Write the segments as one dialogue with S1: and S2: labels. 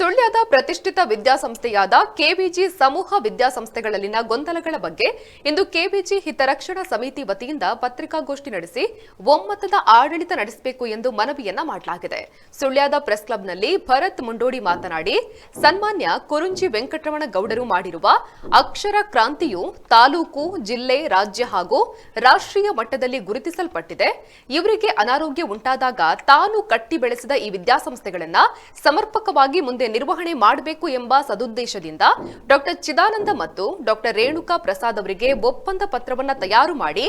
S1: ಸುಳ್ಯದ ಪ್ರತಿಷ್ಠಿತ ವಿದ್ಯಾಸಂಸ್ಥೆಯಾದ ಕೆಬಿಜಿ ಸಮೂಹ ವಿದ್ಯಾಸಂಸ್ಥೆಗಳಲ್ಲಿನ ಗೊಂದಲಗಳ ಬಗ್ಗೆ ಇಂದು ಕೆಬಿಜಿ ಹಿತರಕ್ಷಣಾ ಸಮಿತಿ ವತಿಯಿಂದ ಪತ್ರಿಕಾಗೋಷ್ಠಿ ನಡೆಸಿ ಒಮ್ಮತದ ಆಡಳಿತ ನಡೆಸಬೇಕು ಎಂದು ಮನವಿಯನ್ನ ಮಾಡಲಾಗಿದೆ. ಸುಳ್ಯದ ಪ್ರೆಸ್ ಕ್ಲಬ್ನಲ್ಲಿ ಭರತ್ ಮುಂಡೋಡಿ ಮಾತನಾಡಿ, ಸನ್ಮಾನ್ಯ ಕುರುಂಜಿ ವೆಂಕಟರಮಣ ಗೌಡರು ಮಾಡಿರುವ ಅಕ್ಷರ ಕ್ರಾಂತಿಯು ತಾಲೂಕು, ಜಿಲ್ಲೆ, ರಾಜ್ಯ ಹಾಗೂ ರಾಷ್ಟ್ರೀಯ ಮಟ್ಟದಲ್ಲಿ ಗುರುತಿಸಲ್ಪಟ್ಟಿದೆ. ಇವರಿಗೆ ಅನಾರೋಗ್ಯ ಉಂಟಾದಾಗ ತಾನು ಕಟ್ಟಿ ಬೆಳೆಸಿದ ಈ ವಿದ್ಯಾಸಂಸ್ಥೆಗಳನ್ನ ಸಮರ್ಪಕವಾಗಿ ಮುಂದೆ ನಿರ್ವಹಣೆ ಮಾಡಬೇಕು ಎಂಬ ಸದುದ್ದೇಶದಿಂದ ಡಾಕ್ಟರ್ ಚಿದಾನಂದ ಮತ್ತು ಡಾಕ್ಟರ್ ರೇಣುಕಾ ಪ್ರಸಾದ್ ಅವರಿಗೆ ಒಪ್ಪಂದ ಪತ್ರವನ್ನ ತಯಾರು ಮಾಡಿ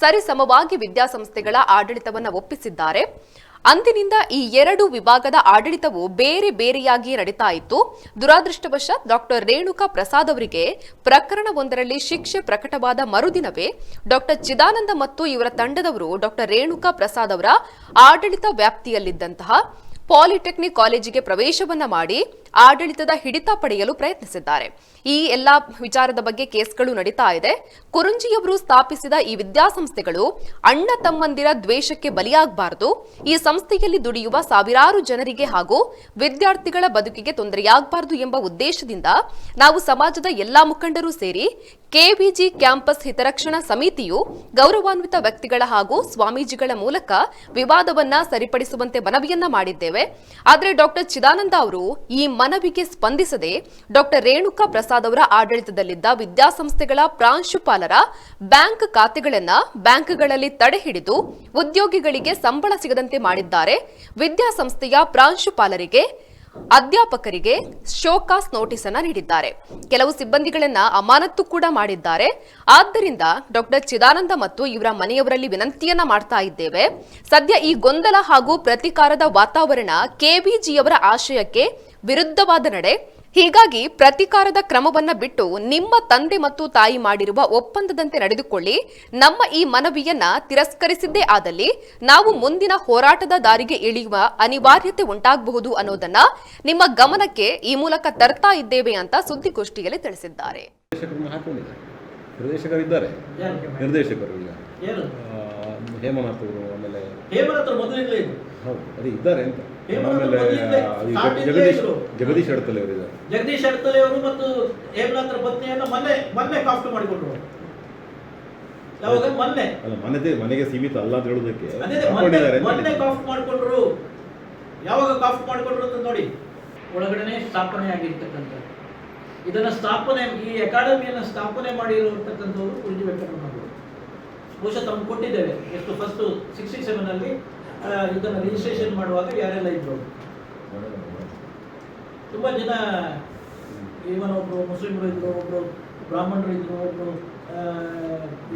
S1: ಸರಿಸಮವಾಗಿ ವಿದ್ಯಾಸಂಸ್ಥೆಗಳ ಆಡಳಿತವನ್ನು ಒಪ್ಪಿಸಿದ್ದಾರೆ. ಅಂದಿನಿಂದ ಈ ಎರಡು ವಿಭಾಗದ ಆಡಳಿತವು ಬೇರೆ ಬೇರೆಯಾಗಿ ನಡೀತಾ ಇತ್ತು. ದುರಾದೃಷ್ಟವಶಾತ್ ಡಾಕ್ಟರ್ ರೇಣುಕಾ ಪ್ರಸಾದ್ ಅವರಿಗೆ ಪ್ರಕರಣವೊಂದರಲ್ಲಿ ಶಿಕ್ಷೆ ಪ್ರಕಟವಾದ ಮರುದಿನವೇ ಡಾಕ್ಟರ್ ಚಿದಾನಂದ ಮತ್ತು ಇವರ ತಂಡದವರು ಡಾಕ್ಟರ್ ರೇಣುಕಾ ಪ್ರಸಾದ್ ಅವರ ಆಡಳಿತ ವ್ಯಾಪ್ತಿಯಲ್ಲಿದ್ದಂತಹ ಪಾಲಿಟೆಕ್ನಿಕ್ ಕಾಲೇಜಿಗೆ ಪ್ರವೇಶವನ್ನ ಮಾಡಿ ಆಡಳಿತದ ಹಿಡಿತ ಪಡೆಯಲು ಪ್ರಯತ್ನಿಸಿದ್ದಾರೆ. ಈ ಎಲ್ಲಾ ವಿಚಾರದ ಬಗ್ಗೆ ಕೇಸ್ಗಳು ನಡೀತಾ ಇದೆ. ಕುರುಂಜಿಯವರು ಸ್ಥಾಪಿಸಿದ ಈ ವಿದ್ಯಾಸಂಸ್ಥೆಗಳು ಅಣ್ಣ ತಮ್ಮಂದಿರ ದ್ವೇಷಕ್ಕೆ ಬಲಿಯಾಗಬಾರದು. ಈ ಸಂಸ್ಥೆಯಲ್ಲಿ ದುಡಿಯುವ ಸಾವಿರಾರು ಜನರಿಗೆ ಹಾಗೂ ವಿದ್ಯಾರ್ಥಿಗಳ ಬದುಕಿಗೆ ತೊಂದರೆಯಾಗಬಾರದು ಎಂಬ ಉದ್ದೇಶದಿಂದ ನಾವು ಸಮಾಜದ ಎಲ್ಲಾ ಮುಖಂಡರು ಸೇರಿ ಕೆವಿಜಿ ಕ್ಯಾಂಪಸ್ ಹಿತರಕ್ಷಣಾ ಸಮಿತಿಯು ಗೌರವಾನ್ವಿತ ವ್ಯಕ್ತಿಗಳ ಹಾಗೂ ಸ್ವಾಮೀಜಿಗಳ ಮೂಲಕ ವಿವಾದವನ್ನ ಸರಿಪಡಿಸುವಂತೆ ಮನವಿಯನ್ನ ಮಾಡಿದ್ದೇವೆ. ಆದರೆ ಡಾಕ್ಟರ್ ಚಿದಾನಂದ ಅವರು ಈ ಮನವಿಗೆ ಸ್ಪಂದಿಸದೆ ಡಾಕ್ಟರ್ ರೇಣುಕಾ ಪ್ರಸಾದ್ ಅವರ ಆಡಳಿತದಲ್ಲಿದ್ದ ವಿದ್ಯಾಸಂಸ್ಥೆಗಳ ಪ್ರಾಂಶುಪಾಲರ ಬ್ಯಾಂಕ್ ಖಾತೆಗಳನ್ನ ಬ್ಯಾಂಕ್ಗಳಲ್ಲಿ ತಡೆ ಹಿಡಿದು ಉದ್ಯೋಗಿಗಳಿಗೆ ಸಂಬಳ ಸಿಗದಂತೆ ಮಾಡಿದ್ದಾರೆ. ವಿದ್ಯಾಸಂಸ್ಥೆಯ ಪ್ರಾಂಶುಪಾಲರಿಗೆ ಅಧ್ಯಾಪಕರಿಗೆ ಶೋಕಾಸ್ ನೋಟಿಸ್ ಅನ್ನ ನೀಡಿದ್ದಾರೆ. ಕೆಲವು ಸಿಬ್ಬಂದಿಗಳನ್ನ ಅಮಾನತ್ತು ಕೂಡ ಮಾಡಿದ್ದಾರೆ. ಆದ್ದರಿಂದ ಡಾಕ್ಟರ್ ಚಿದಾನಂದ ಮತ್ತು ಇವರ ಮನೆಯವರಲ್ಲಿ ವಿನಂತಿಯನ್ನ ಮಾಡ್ತಾ ಇದ್ದೇವೆ. ಸದ್ಯ ಈ ಗೊಂದಲ ಹಾಗೂ ಪ್ರತಿಕಾರದ ವಾತಾವರಣ ಕೆಬಿಜಿಯವರ ಆಶಯಕ್ಕೆ ವಿರುದ್ಧವಾದ ನಡೆ. ಹೀಗಾಗಿ ಪ್ರತಿಕಾರದ ಕ್ರಮವನ್ನ ಬಿಟ್ಟು ನಿಮ್ಮ ತಂದೆ ಮತ್ತು ತಾಯಿ ಮಾಡಿರುವ ಒಪ್ಪಂದದಂತೆ ನಡೆದುಕೊಳ್ಳಿ. ನಮ್ಮ ಈ ಮನವಿಯನ್ನ ತಿರಸ್ಕರಿಸಿದ್ದೇ ಆದಲ್ಲಿ ನಾವು ಮುಂದಿನ ಹೋರಾಟದ ದಾರಿಗೆ ಇಳಿಯುವ ಅನಿವಾರ್ಯತೆ ಉಂಟಾಗಬಹುದು ಅನ್ನೋದನ್ನ ನಿಮ್ಮ ಗಮನಕ್ಕೆ ಈ ಮೂಲಕ ತರ್ತಾ ಇದ್ದೇವೆ ಅಂತ ಸುದ್ದಿಗೋಷ್ಠಿಯಲ್ಲಿ ತಿಳಿಸಿದ್ದಾರೆ.
S2: ನಿರ್ದೇಶಕರು ಇದ್ದಾರೆ ನಿರ್ದೇಶಕರು ಈಗ
S3: ಏನು
S2: ಆ, ಹೇಮನಾಥ್ ಅವರು ಆಮೇಲೆ
S3: ಹೇಮಂತ್ ಮೊದಲಿಂದಲೇ
S2: ಹೌದು ಅದೇ ಇದ್ದಾರೆ ಅಂತ. ಆಮೇಲೆ ಜಗದೀಶ್. ಜಗದೀಶ್ ಅಡತಲೆ ಅವರು ಇದ್ದಾರೆ
S3: ಜಗದೀಶ್ ಅಡತಲೆ ಅವರು ಮತ್ತು ಹೇಮನಾಥರ ಪತ್ನಿಯನ್ನ ಮೊನ್ನೆ ಮೊನ್ನೆ ಕಾಫ್ಟ್ ಮಾಡಿಕೊಂಡ್ರು. ಯಾವಾಗ? ಮೊನ್ನೆ.
S2: ಅಲ್ಲ ಮನೆದೇ ಮನೆಗೆ ಸೀಮಿತ ಅಲ್ಲ ಅಂತ ಹೇಳೋದಕ್ಕೆ
S3: ಮೊನ್ನೆ ಮೊನ್ನೆ ಕಾಫ್ಟ್ ಮಾಡಿಕೊಂಡ್ರು. ಯಾವಾಗ ಕಾಫ್ಟ್ ಮಾಡಿಕೊಂಡ್ರು ಅಂತ ನೋಡಿ. ಒಳಗಡೆನೆ ಸ್ಥಾಪನೆ ಆಗಿರ್ತಕ್ಕಂಥ ಇದನ್ನ ಸ್ಥಾಪನೆ ಈ ಅಕಾಡೆಮಿಯನ್ನ ಸ್ಥಾಪನೆ ಮಾಡಿರುವಂತಕ್ಕಂಥವ್ರು ಕುರುಜಿ ವೆಂಕಟರಮಣರು ಬಹುಶಃ ತಮ್ಗೆ ಕೊಟ್ಟಿದ್ದೇವೆ. ಎಷ್ಟು ಫಸ್ಟ್ ಸಿಕ್ಸ್ಟಿ ಸೆವೆನ್ ಅಲ್ಲಿ ಆ, ರಿಜಿಸ್ಟ್ರೇಷನ್ ಮಾಡುವಾಗ ಯಾರೆಲ್ಲ ಇದ್ರು. ತುಂಬ ಜನ ಈವನ್ ಒಬ್ಬರು ಮುಸ್ಲಿಮರು ಇದ್ರು ಒಬ್ಬರು ಬ್ರಾಹ್ಮಣರು ಇದ್ರು ಒಬ್ಬರು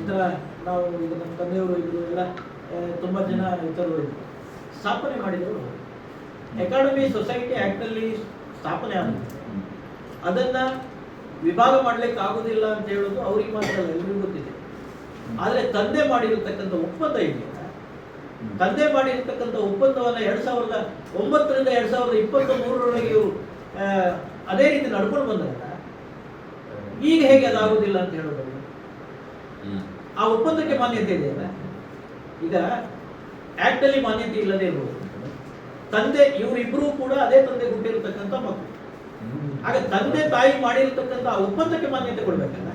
S3: ಇತರ ನಾವು ಇದು ನಮ್ಮ ತಂದೆಯವರು ಇದ್ರು ಎಲ್ಲ ತುಂಬ ಜನ ಇತರರು ಇದ್ರು. ಸ್ಥಾಪನೆ ಮಾಡಿದರು. ಅಕಾಡೆಮಿ ಸೊಸೈಟಿ ಆ್ಯಕ್ಟಲ್ಲಿ ಸ್ಥಾಪನೆ ಆದ ಅದನ್ನ ವಿಭಾಗ ಮಾಡಲಿಕ್ಕೆ ಆಗೋದಿಲ್ಲ ಅಂತ ಹೇಳೋದು ಅವ್ರಿಗೆ ಮಾತ್ರ ಅಲ್ಲ ಎಲ್ರಿಗೂ ಆದರೆ ತಂದೆ ಮಾಡಿರತಕ್ಕಂಥ ಒಪ್ಪಂದ ಇದೆ. ತಂದೆ ಮಾಡಿರ್ತಕ್ಕಂಥ ಒಪ್ಪಂದವನ್ನ ಎರಡು ಸಾವಿರದ ಒಂಬತ್ತರಿಂದ ಎರಡು ಸಾವಿರದ ಇಪ್ಪತ್ತ ಮೂರರೊಳಗೆ ಇವರು ಅದೇ ರೀತಿ ನಡ್ಕೊಂಡು ಬಂದಾಗ ಈಗ ಹೇಗೆ ಅದಾಗುದಿಲ್ಲ ಅಂತ ಹೇಳೋದು ಆ ಒಪ್ಪಂದಕ್ಕೆ ಮಾನ್ಯತೆ ಇದೆಯಲ್ಲ ಈಗ ಆಕ್ಟ್ ಅಲ್ಲಿ ಮಾನ್ಯತೆ ಇಲ್ಲದೆ ಇರ್ಬೋದು ತಂದೆ ಇವರಿಬ್ಬರೂ ಕೂಡ ಅದೇ ತಂದೆ ಹುಟ್ಟಿರತಕ್ಕಂಥ ಮಕ್ಕಳು. ಆಗ ತಂದೆ ತಾಯಿ ಮಾಡಿರ್ತಕ್ಕಂಥ ಆ ಒಪ್ಪಂದಕ್ಕೆ ಮಾನ್ಯತೆ ಕೊಡ್ಬೇಕಲ್ಲ?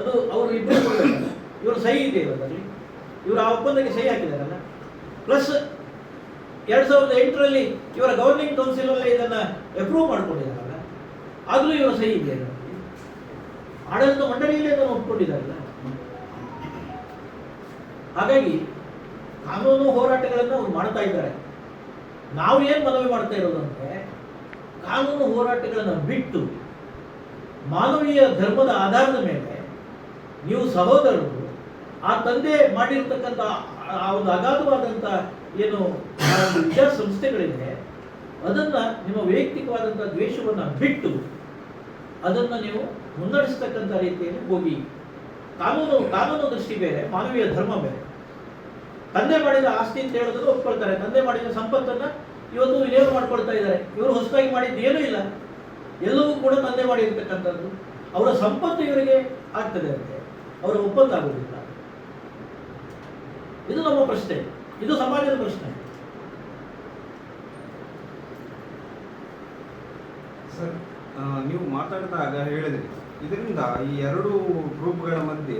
S3: ಅದು ಅವರು ಇಬ್ಬರು ಕೊಡ್ಬೇಕಲ್ಲ? ಇವರು ಸಹಿ ಇದೆ ಇವರಲ್ಲಿ ಇವರು ಆ ಒಪ್ಪಂದಕ್ಕೆ ಸಹಿ ಹಾಕಿದಾರಲ್ಲ. ಪ್ಲಸ್ ಎರಡು ಸಾವಿರದ ಎಂಟರಲ್ಲಿ ಇವರ ಗವರ್ನಿಂಗ್ ಕೌನ್ಸಿಲ್ ಅಲ್ಲಿ ಇದನ್ನ ಅಪ್ರೂವ್ ಮಾಡಿಕೊಂಡಿದ್ದಾರಲ್ಲ ಆದರೂ ಇವರ ಸಹಿ ಇದೆ. ಆಡಳಿತ ಮಂಡಳಿಯಲ್ಲಿ ಅದನ್ನು ಒಪ್ಪಿಕೊಂಡಿದ್ದಾರಲ್ಲ ಹಾಗಾಗಿ ಕಾನೂನು ಹೋರಾಟಗಳನ್ನು ಅವ್ರು ಮಾಡ್ತಾ ಇದ್ದಾರೆ. ನಾವು ಏನು ಮನವಿ ಮಾಡ್ತಾ ಇರೋದು ಅಂದರೆ, ಕಾನೂನು ಹೋರಾಟಗಳನ್ನು ಬಿಟ್ಟು ಮಾನವೀಯ ಧರ್ಮದ ಆಧಾರದ ಮೇಲೆ ನೀವು ಸಹೋದರರು ಆ ತಂದೆ ಮಾಡಿರ್ತಕ್ಕಂಥ ಆ- ಒಂದು ಅಗಾಧವಾದಂಥ ಏನು ವಿದ್ಯಾಸಂಸ್ಥೆಗಳಿದೆ ಅದನ್ನ ನಿಮ್ಮ ವೈಯಕ್ತಿಕವಾದಂಥ ದ್ವೇಷವನ್ನು ಬಿಟ್ಟು ಅದನ್ನ ನೀವು ಮುನ್ನಡೆಸ್ತಕ್ಕಂಥ ರೀತಿಯಲ್ಲಿ ಹೋಗಿ. ಕಾನೂನು ಕಾನೂನು ದೃಷ್ಟಿ ಬೇರೆ, ಮಾನವೀಯ ಧರ್ಮ ಬೇರೆ. ತಂದೆ ಮಾಡಿದ ಆಸ್ತಿ ಅಂತ ಹೇಳಿದ್ರು ಒಪ್ಕೊಳ್ತಾರೆ. ತಂದೆ ಮಾಡಿದ ಸಂಪತ್ತನ್ನ ಇವತ್ತು ವಿನಿಯೋಗ ಮಾಡ್ಕೊಳ್ತಾ ಇದ್ದಾರೆ. ಇವರು ಹೊಸದಾಗಿ ಮಾಡಿದ್ದು ಏನೂ ಇಲ್ಲ. ಎಲ್ಲವೂ ಕೂಡ ತಂದೆ ಮಾಡಿರ್ತಕ್ಕಂಥದ್ದು. ಅವರ ಸಂಪತ್ತು ಇವರಿಗೆ ಆಗ್ತದೆ ಅಂತೆ. ಅವರ ಒಪ್ಪಂದ ಆಗುವುದಿಲ್ಲ ಇದು ನಮ್ಮ ಪ್ರಶ್ನೆ. ಇದು ಸಮಾಜದ ಪ್ರಶ್ನೆ.
S4: ಸರ್ ನೀವು ಮಾತಾಡಿದಾಗ ಹೇಳಿದ್ರಿ. ಇದರಿಂದ ಈ ಎರಡು ಗ್ರೂಪ್ಗಳ ಮಧ್ಯೆ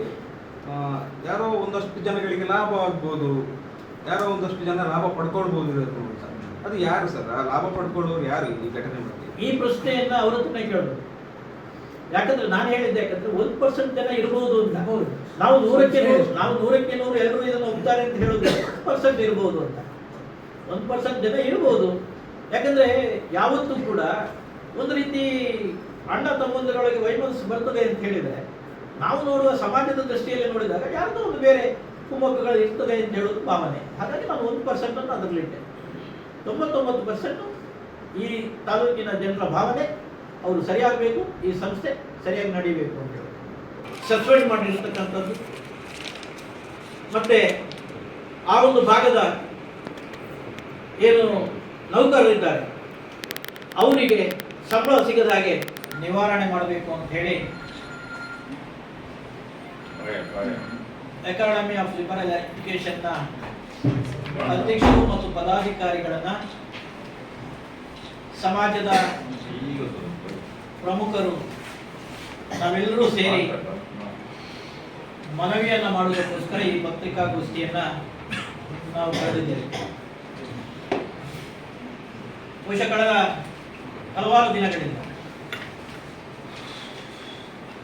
S4: ಯಾರೋ ಒಂದಷ್ಟು ಜನಗಳಿಗೆ ಲಾಭ ಆಗ್ಬೋದು ಯಾರೋ ಒಂದಷ್ಟು ಜನ ಲಾಭ ಪಡ್ಕೊಳ್ಬೋದು ಇರೋದು ಅಂತ. ಅದು ಯಾರು ಸರ್? ಆ ಲಾಭ ಪಡ್ಕೊಳ್ಳೋರು ಯಾರು ಈ ಘಟನೆ ಮಧ್ಯೆ
S3: ಈ ಪ್ರಶ್ನೆಯನ್ನ ಅವರತ್ರ ಹತ್ರನೇ ಕೇಳಬೇಕು ಯಾಕಂದ್ರೆ ನಾನು ಹೇಳಿದ್ದೆ ಯಾಕಂದ್ರೆ ಒಂದು ಪರ್ಸೆಂಟ್ ಜನ ಇರಬಹುದು ಅಂತ. ನಾವು ನೂರಕ್ಕೆ ನೂರು, ನಾವು ನೂರಕ್ಕೆ ನೂರು ಎಲ್ಲರೂ ಇದನ್ನು ಒಪ್ತಾರೆ ಅಂತ ಹೇಳುದು ಪರ್ಸೆಂಟ್ ಇರ್ಬೋದು ಅಂತ. ಒಂದು ಪರ್ಸೆಂಟ್ ಜನ ಇರ್ಬೋದು. ಯಾಕಂದ್ರೆ ಯಾವತ್ತೂ ಕೂಡ ಒಂದು ರೀತಿ ಅಣ್ಣ ತಮ್ಮಂದಿರೊಳಗೆ ವೈಮನಸ್ಸು ಬರ್ತದೆ ಅಂತ ಹೇಳಿದ್ರೆ, ನಾವು ನೋಡುವ ಸಮಾಜದ ದೃಷ್ಟಿಯಲ್ಲಿ ನೋಡಿದಾಗ ಯಾರ್ದೋ ಒಂದು ಬೇರೆ ಕುಮ್ಮಕ್ಕುಗಳು ಇರ್ತದೆ ಅಂತ ಹೇಳೋದು ಭಾವನೆ. ಹಾಗಾಗಿ ನಾನು ಒಂದು ಪರ್ಸೆಂಟ್ ಅನ್ನು ಅದರಲ್ಲಿಟ್ಟೆ. ತೊಂಬತ್ತೊಂಬತ್ತು ಪರ್ಸೆಂಟ್ ಈ ತಾಲೂಕಿನ ಜನರ ಭಾವನೆ, ಅವರು ಸರಿಯಾಗಬೇಕು, ಈ ಸಂಸ್ಥೆ ಸರಿಯಾಗಿ ನಡೀಬೇಕು ಅಂತ ಸಸ್ಪೆಂಡ್ ಮಾಡಿರ್ತಕ್ಕಂಥದ್ದು. ಮತ್ತೆ ಆ ಒಂದು ಭಾಗದ ಏನು ನೌಕರರಿದ್ದಾರೆ, ಅವರಿಗೆ ಸಂಬಳ ಸಿಗದ ಹಾಗೆ ನಿವಾರಣೆ ಮಾಡಬೇಕು ಅಂತ ಹೇಳಿ. ಅಕಾಡೆಮಿ ಆಫ್ ಲಿಬರಲ್ ಎಜುಕೇಶನ್ನ ಅಧ್ಯಕ್ಷರು ಮತ್ತು ಪದಾಧಿಕಾರಿಗಳನ್ನ ಸಮಾಜದ ಪ್ರಮುಖರು ನಾವೆಲ್ಲರೂ ಸೇರಿ ಮನವಿಯನ್ನ ಮಾಡುವುದಕ್ಕೋಸ್ಕರ ಈ ಪತ್ರಿಕಾಗೋಷ್ಠಿಯನ್ನ ನಾವು ಕರೆದಿದ್ದೇವೆ. ಬಹುಶಃ ಕಳೆದ ಹಲವಾರು ದಿನಗಳಿಂದ